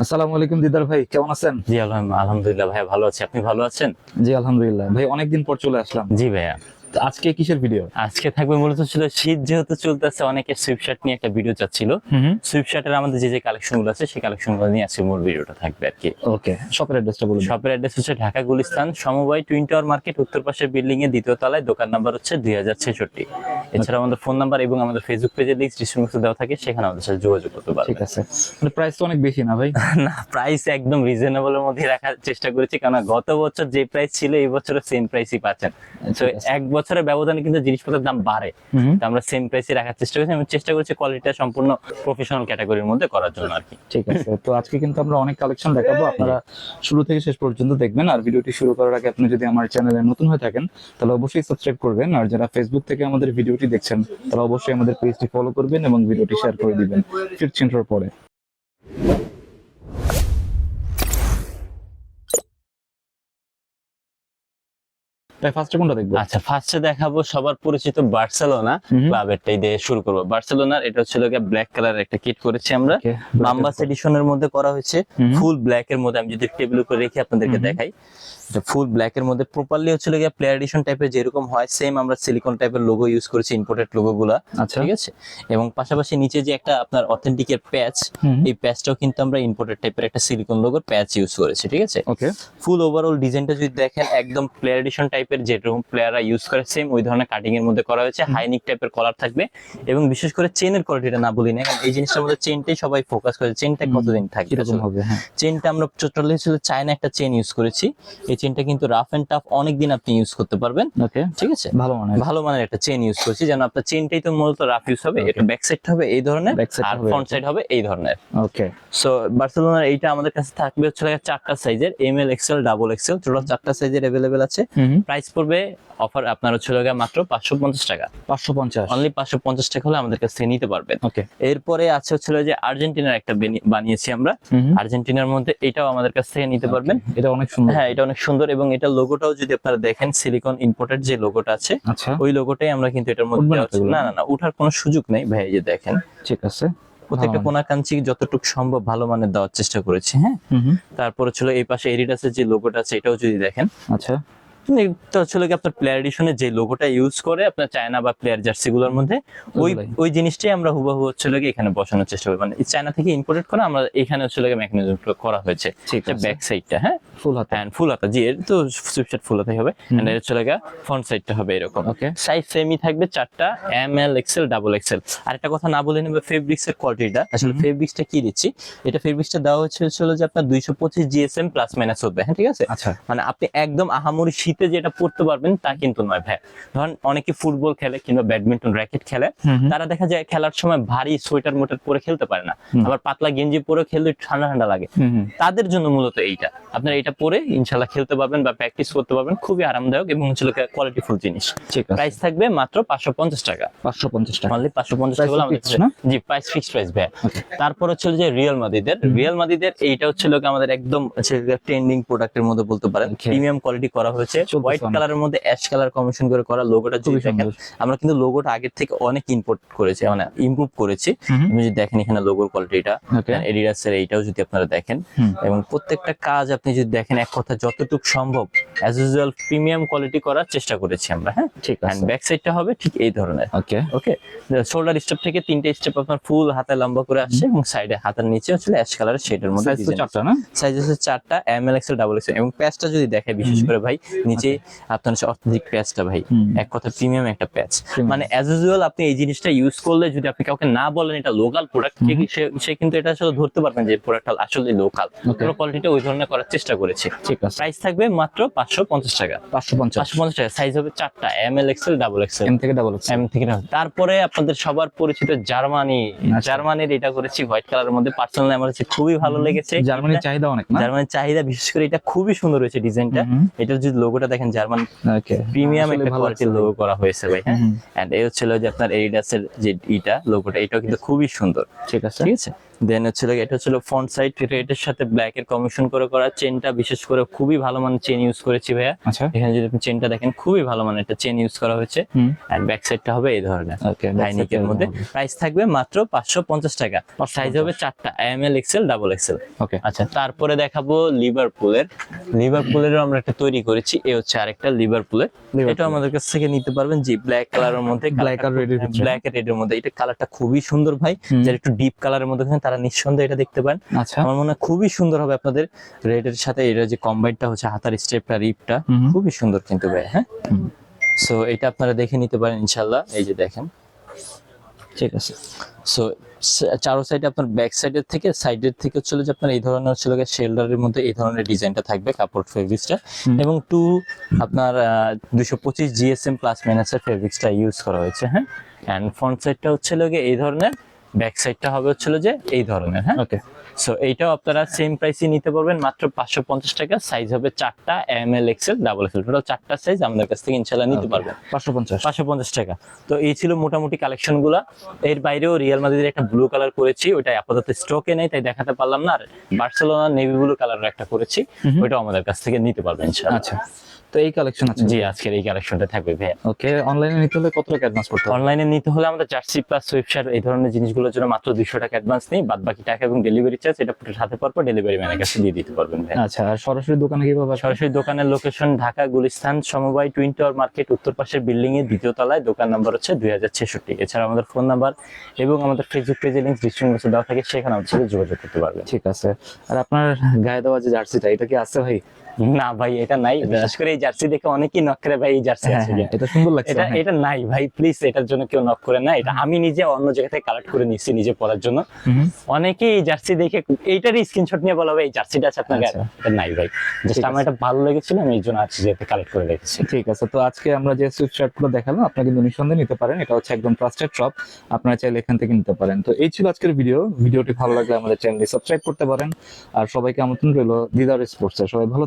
আসসালামু আলাইকুম দিদার ভাই কেমন আছেন? জি আলহাম- আলহামদুলিল্লাহ ভাইয়া ভালো আছি। আপনি ভালো আছেন? জি আলহামদুলিল্লাহ। ভাই অনেকদিন পর চলে আসলাম। জি ভাইয়া। আজকে কিসের ভিডিও আজকে থাকবে মূলত ছিল শীত যেহেতু চলতেছে অনেকে সুইপ শার্ট নিয়ে একটা ভিডিও চাচ্ছিল। সুইপ শার্টের আমাদের যে যে কালেকশনগুলো আছে সেই কালেকশনগুলো নিয়ে আজকে মূল ভিডিওটা থাকবে আর কি ওকে শপের অ্যাড্রেসটা বলুন। শপের অ্যাড্রেস হচ্ছে ঢাকা গুলিস্তান সমবায় টুইন টাওয়ার মার্কেট উত্তর পাশের বিল্ডিং এর দ্বিতীয় তলায় দোকান নাম্বার হচ্ছে দুই হাজার ছেষট্টি। এছাড়া আমাদের ফোন নাম্বার এবং আমাদের ফেসবুক পেজের লিঙ্ক ডিসক্রিপশনে দেওয়া থাকে সেখানে আমাদের সাথে যোগাযোগ করতে ঠিক আছে। মানে প্রাইস তো অনেক বেশি না ভাই? না প্রাইস একদম রিজনেবলের মধ্যে রাখার চেষ্টা করেছি কারণ গত বছর যে প্রাইস ছিল এই বছরও সেম প্রাইসই পাচ্ছেন। তো ঠিক আছে। বছরের ব্যবধানে কিন্তু জিনিসপত্রের দাম বাড়ে। তো আমরা সেম প্রাইসে রাখার চেষ্টা করছি। এবং চেষ্টা করছি কোয়ালিটিটা সম্পূর্ণ প্রফেশনাল ক্যাটাগরির মধ্যে করার জন্য আর কি। ঠিক আছে। তো আজকে কিন্তু আমরা অনেক কালেকশন দেখাবো। আপনারা শুরু থেকে শেষ পর্যন্ত দেখবেন। আর ভিডিওটি শুরু করার আগে আপনি যদি আমার চ্যানেলে নতুন হয়ে থাকেন তাহলে অবশ্যই সাবস্ক্রাইব করবেন। আর যারা ফেসবুক থেকে আমাদের ভিডিওটি দেখছেন তারা অবশ্যই আমাদের পেজটি ফলো করবেন এবং ভিডিওটি শেয়ার করে দিবেন। ফিরছি পরে। তাই ফার্স্টে কোনটা দেখব? আচ্ছা ফার্স্টে দেখাবো সবার পরিচিত বার্সেলোনা ক্লাবেরটাই দিয়ে শুরু করব। বার্সেলোনার এটা হচ্ছে ব্ল্যাক কালার একটা কিট করেছি আমরা। Okay, এডিশনের মধ্যে করা হয়েছে। ফুল ব্ল্যাক এর মধ্যে আমি যদি টেবিল উপরে রেখে আপনাদেরকে দেখাই ফুল ব্ল্যাক এর মধ্যে প্রপারলি হচ্ছে গিয়ে প্লেয়ার এডিশন টাইপের যেরকম হয় সেম আমরা সিলিকন টাইপের লোগো ইউজ করেছি ইম্পোর্টেড লোগো গুলা। আচ্ছা। ঠিক আছে? এবং পাশাপাশি নিচে যে একটা আপনার অথেন্টিক এর প্যাচ। এই প্যাচটাও কিন্তু আমরা ইম্পোর্টেড টাইপের একটা সিলিকন লোগোর প্যাচ ইউজ করেছি ঠিক আছে? ফুল ওভারঅল ডিজাইনটা যদি দেখেন একদম প্লেয়ার এডিশন টাইপের যেরকম প্লেয়াররা ইউজ করে সেম ওই ধরনের কাটিং এর মধ্যে করা হয়েছে হাইনিক টাইপের কলার থাকবে এবং বিশেষ করে চেনের কোয়ালিটিটা না বলি না কারণ এই জিনিসটার মধ্যে চেনটাই সবাই ফোকাস করে চেনটা কতদিন থাকবে কীরকম হবে হ্যাঁ। চেনটা আমরা টোটালি ছিল চায়না একটা চেন ইউজ করেছি এই চেনটা কিন্তু রাফ এন্ড টাফ অনেক দিন আপনি ইউজ করতে পারবেন ওকে ঠিক আছে? ভালো মানে ভালো মানের একটা চেন ইউজ করেছি যেন আপনার চেনটাই তো মূলত রাফ ইউজ হবে এটা ব্যাক সাইড হবে এই ধরনের আর ফ্রন্ট সাইড হবে এই ধরনের। ওকে সো বার্সেলোনার এইটা আমাদের কাছে থাকবে হচ্ছে চারটা সাইজের M L XL double XL total চারটা সাইজের অ্যাভেলেবেল আছে। হুম প্রাইস পড়বে অফার আপনার হচ্ছে মাত্র পাঁচশো পঞ্চাশ টাকা। পাঁচশো পঞ্চাশ। অনলি পাঁচশো পঞ্চাশ টাকা হলে আমাদের কাছ নিতে পারবেন। ওকে এরপরে আছে হচ্ছে যে আর্জেন্টিনার একটা বানিয়েছি আমরা। আর্জেন্টিনার মধ্যে এটাও আমাদের কাছ থেকে নিতে পারবেন। এটা অনেক সুন্দর। হ্যাঁ এটা অনেক সুন্দর এবং এটা লোগোটাও যদি আপনারা দেখেন সিলিকন ইম্পোর্টেড যে লোগোটা আছে আচ্ছা। ওই লোগোটাই আমরা কিন্তু এটার মধ্যে না? না না উঠার কোনো সুযোগ নেই। ভাই যে দেখেন। ঠিক আছে। প্রত্যেকটা ভালো কোনাকাঞ্চি যতটুকু সম্ভব ভালো মানের দেওয়ার চেষ্টা করেছি হ্যাঁ? তারপরে ছিল এই পাশে এডিডাসের যে লোগোটা আছে এটাও যদি দেখেন। আচ্ছা। এটা হচ্ছে কি আপনার প্লেয়ার এডিশনের যে লোগোটা ইউজ করে আপনার চায়না বা প্লেয়ার মধ্যে ওই ওই জিনিসটাই আমরা হুবাহু হচ্ছে এখানে বসানোর চেষ্টা করি। মানে চায়না থেকে ইম্পোর্টেড করে আমরা এখানে হচ্ছে কি মেকানিজম করা হয়েছে। ব্যাক সাইডটা হ্যাঁ? ফুল হাতে। হ্যান্ড ফুল হাতা। জি এর তো সুইপশার্ট ফুল হাতাই হবে। এন্ড এর হচ্ছে ফ্রন্ট সাইডটা হবে এরকম। Okay. সাইজ সেমই থাকবে চারটা M L XL double XL আর একটা কথা না বলে নেবে ফেব্রিক্স এর কোয়ালিটিটা আসলে ফেব্রিক্সটা কি দিচ্ছি? এটা ফেব্রিক্সটা দেওয়া হচ্ছে হলো যে আপনার দুইশো পঁচিশ জিএসএম প্লাস মাইনাস হবে হ্যাঁ ঠিক আছে? আচ্ছা। মানে আপনি একদম আহামরি শীতে যেটা পড়তে পারবেন তা কিন্তু নয় ভাই। ধরেন অনেকে ফুটবল খেলে কিংবা ব্যাডমিন্টন র্যাকেট খেলে। তারা দেখা যায় খেলার সময় ভারী সোয়েটার মোটার পরে খেলতে পারে না। আবার পাতলা গেঞ্জি পরে খেললে ঠান্ডা ঠান্ডা লাগে। তাদের জন্য মূলত এইটা। আপনারা এটা পরে ইনশাল্লাহ খেলতে পারবেন বা প্র্যাকটিস করতে পারবেন। খুবই আরামদায়ক এবং হচ্ছে কোয়ালিটিফুল জিনিস। প্রাইস থাকবে মাত্র পাঁচশো পঞ্চাশ টাকা। পাঁচশো পঞ্চাশ টাকা। অনলি পাঁচশো পঞ্চাশ টাকা? জি প্রাইস ফিক্সড প্রাইস ভাই। তারপর হচ্ছে যে রিয়েল মাদিদের রিয়েল মাদিদের এইটা হচ্ছে আমাদের একদম ট্রেন্ডিং প্রোডাক্টের মধ্যে বলতে পারেন। প্রিমিয়াম কোয়ালিটি করা হয়েছে। হোয়াইট। কালারের মধ্যে অ্যাশ কালার কম্বিনেশন করে করা লোগোটা যদি দেখেন আমরা কিন্তু লোগোটা আগের থেকে অনেক ইম্পোর্ট করেছি মানে ইমপ্রুভ করেছি। আপনি যদি দেখেন এখানে লোগোর কোয়ালিটিটা Okay. এডিডাসের এইটাও যদি আপনারা দেখেন এবং প্রত্যেকটা কাজ আপনি যদি দেখেন এক কথা যতটুকু সম্ভব অ্যাজ ইউজুয়াল প্রিমিয়াম কোয়ালিটি করার চেষ্টা করেছি আমরা হ্যাঁ? ঠিক এন্ড আছে। ব্যাক সাইডটা হবে ঠিক এই ধরনের। ওকে ওকে শোল্ডার স্টেপ থেকে তিনটে স্টেপ আপনার ফুল হাতে লম্বা করে আসছে এবং সাইডে হাতের নিচে হচ্ছে অ্যাশ কালারের শেডের মধ্যে সাইজ হচ্ছে চারটা M L XL double XL এবং প্যাচটা যদি দেখে বিশেষ করে ভাই নিচে আপনার হচ্ছে অর্থনৈতিক প্যাচটা ভাই এক কথা প্রিমিয়াম একটা প্যাচ। মানে অ্যাজ ইউজুয়াল আপনি এই জিনিসটা ইউজ করলে যদি আপনি কাউকে না বলেন এটা লোকাল প্রোডাক্ট সে কিন্তু এটা আসলে ধরতে পারবেন যে প্রোডাক্টটা আসলে লোকাল পুরো কোয়ালিটিটা ওই ধরনের করার চেষ্টা করেছি। ঠিক আছে। প্রাইস থাকবে মাত্র পাঁচশো পঞ্চাশ টাকা। পাঁচশো পঞ্চাশ। পাঁচশো পঞ্চাশ টাকা। সাইজ হবে চারটা M L XL double XL M থেকে ডাবল এম থেকে না। তারপরে আপনাদের সবার পরিচিত জার্মানি। আচ্ছা। জার্মানির এটা করেছি হোয়াইট কালারের মধ্যে পার্সোনালি আমার কাছে খুবই ভালো লেগেছে। জার্মানির চাহিদা অনেক না? জার্মানির চাহিদা বিশেষ করে এটা খুবই সুন্দর হয়েছে ডিজাইনটা। এটার যদি লোগোটা দেখেন জার্মান ওকে প্রিমিয়াম একটা কোয়ালিটির লোগো করা হয়েছে ভাই হ্যাঁ। এন্ড এই হচ্ছিল যে আপনার এডিডাসের যে ইটা লোগোটা এটাও কিন্তু খুবই সুন্দর। ঠিক আছে। ঠিক আছে? দেন হচ্ছিল এটা হচ্ছিল ফ্রন্ট সাইড রেডের সাথে ব্ল্যাক এর কমিশন করে করা। চেনটা বিশেষ করে খুবই ভালো মানের চেন ইউজ করেছি ভাইয়া। আচ্ছা। এখানে যদি আপনি চেনটা দেখেন খুবই ভালো মানের একটা চেন ইউজ করা হয়েছে। এন্ড ব্যাক সাইডটা হবে এই ধরনের। ওকে হাইনিকের মধ্যে। প্রাইস থাকবে মাত্র পাঁচশো পঞ্চাশ টাকা। সাইজ হবে চারটা M L XL double XL okay আচ্ছা তারপরে দেখাবো লিভারপুলের লিভারপুলেরও আমরা একটা তৈরি করেছি। এ হচ্ছে আরেকটা লিভারপুলের। এটা আমাদের কাছ থেকে নিতে পারবেন। জি ব্ল্যাক কালারের মধ্যে Black আর ভিতরে। ব্ল্যাক আর রেড এর মধ্যে। এটা কালারটা খুবই সুন্দর ভাই। যারা একটু ডিপ কালারের মধ্যে তারা নিঃসন্দেহে এটা দেখতে পারেন আচ্ছা। আমার মনে হয় খুবই সুন্দর হবে আপনাদের রেড এর সাথে এটা যে কম্বাইনটা হচ্ছে হাতার স্টেপটা রিপটা। খুবই সুন্দর কিন্তু ভাই হ্যাঁ? সো এটা আপনারা দেখে নিতে পারেন ইনশাল্লাহ এই যে দেখেন। ঠিক আছে। সো চারো সাইডে আপনার ব্যাক সাইডের থেকে সাইডের থেকে হচ্ছিল যে আপনার এই ধরনের হচ্ছিল শেল্ডারের মধ্যে এই ধরনের ডিজাইনটা থাকবে কাপড় ফেব্রিক্সটা এবং টু আপনার দুশো পঁচিশ জিএসএম প্লাস মাইনাসের ফেব্রিক্সটা ইউজ করা হয়েছে হ্যাঁ? অ্যান্ড ফ্রন্ট সাইডটা হচ্ছিল গিয়ে এই ধরনের ব্যাক সাইডটা হবে হচ্ছিল যে এই ধরনের হ্যাঁ? ওকে সো এইটাও আপনারা সেম প্রাইসে নিতে পারবেন মাত্র পাঁচশো পঞ্চাশ টাকা। সাইজ হবে চারটা M L XL double XL total চারটা সাইজ আমাদের কাছ থেকে ইনশাল্লাহ নিতে পারবেন। পাঁচশো পঞ্চাশ। পাঁচশো পঞ্চাশ টাকা। তো এই ছিল মোটামুটি কালেকশনগুলা। এর বাইরেও রিয়াল মাদ্রিদের একটা ব্লু কালার করেছি ওটা আপাতত স্টকে নেই তাই দেখাতে পারলাম না। আর বার্সেলোনা নেভি ব্লু কালারের একটা করেছি। ওইটাও আমাদের কাছ থেকে নিতে পারবেন ইনশাআল্লাহ। আচ্ছা। তো এই কালেকশন আছে? জি আজকের এই কালেকশনটা থাকবে ভাইয়া। ওকে অনলাইনে নিতে হলে কত টাকা অ্যাডভান্স করতে হবে? অনলাইনে নিতে হলে আমাদের জার্সি প্লাস ওয়েবসাইট এই ধরনের জিনিসগুলোর জন্য মাত্র দুইশো টাকা অ্যাডভান্স নেই। বাদ বাকি টাকা এবং ডেলিভারি চার্জ এটা পুরো সাথে পর পর ডেলিভারি ম্যানের কাছে দিয়ে দিতে পারবেন ভাইয়া। আচ্ছা আর সরাসরি দোকানে কীভাবে সরাসরি দোকানের লোকেশন ঢাকা গুলিস্তান সমবায় টুইন টাওয়ার মার্কেট উত্তর পাশের বিল্ডিং এর দ্বিতীয় তলায়। দোকান নাম্বার হচ্ছে দুই হাজার ছেষট্টি। এছাড়া আমাদের ফোন নাম্বার এবং আমাদের ফেসবুক পেজে লিঙ্ক ডিসক্রিপশন দেওয়া থাকে সেখানে আমাদের সাথে যোগাযোগ করতে পারবেন। ঠিক আছে। আর আপনার গায়ে দেওয়া যে জার্সিটা এটা কি আছে ভাই? না ভাই এটা নাই। বিশেষ করে এই জার্সি দেখে অনেকেই নক করে ভাই এই জার্সি হ্যাঁ আছে হ্যাঁ, এটা সুন্দর লাগছে এটা হ্যাঁ। এটা নাই ভাই প্লিজ এটার জন্য কেউ নক করে না। এটা আমি নিজে অন্য জায়গা থেকে কালেক্ট করে নিচ্ছি নিজে পড়ার জন্য। অনেকেই এই জার্সি দেখে এইটারই স্ক্রিনশট নিয়ে বলা এই জার্সিটা আছে আপনার আচ্ছা। এটা নাই ভাই। জাস্ট আমার এটা ভালো লেগেছিল আমি এই জন্য আজকে যেতে কালেক্ট করে রেখেছি। ঠিক আছে তো আজকে আমরা যে শার্টগুলো দেখালাম আপনারা কিন্তু নিঃসন্দেহে নিতে পারেন। এটা হচ্ছে একদম ট্রাস্টেড শপ আপনারা চাইলে এখান থেকে নিতে পারেন। তো এই ছিল আজকের ভিডিও ভিডিওটি ভালো লাগলে আমাদের চ্যানেলটি সাবস্ক্রাইব করতে পারেন। আর সবাইকে আমন্ত্রণ রইল দিদার স্পোর্টস সবাই ভালো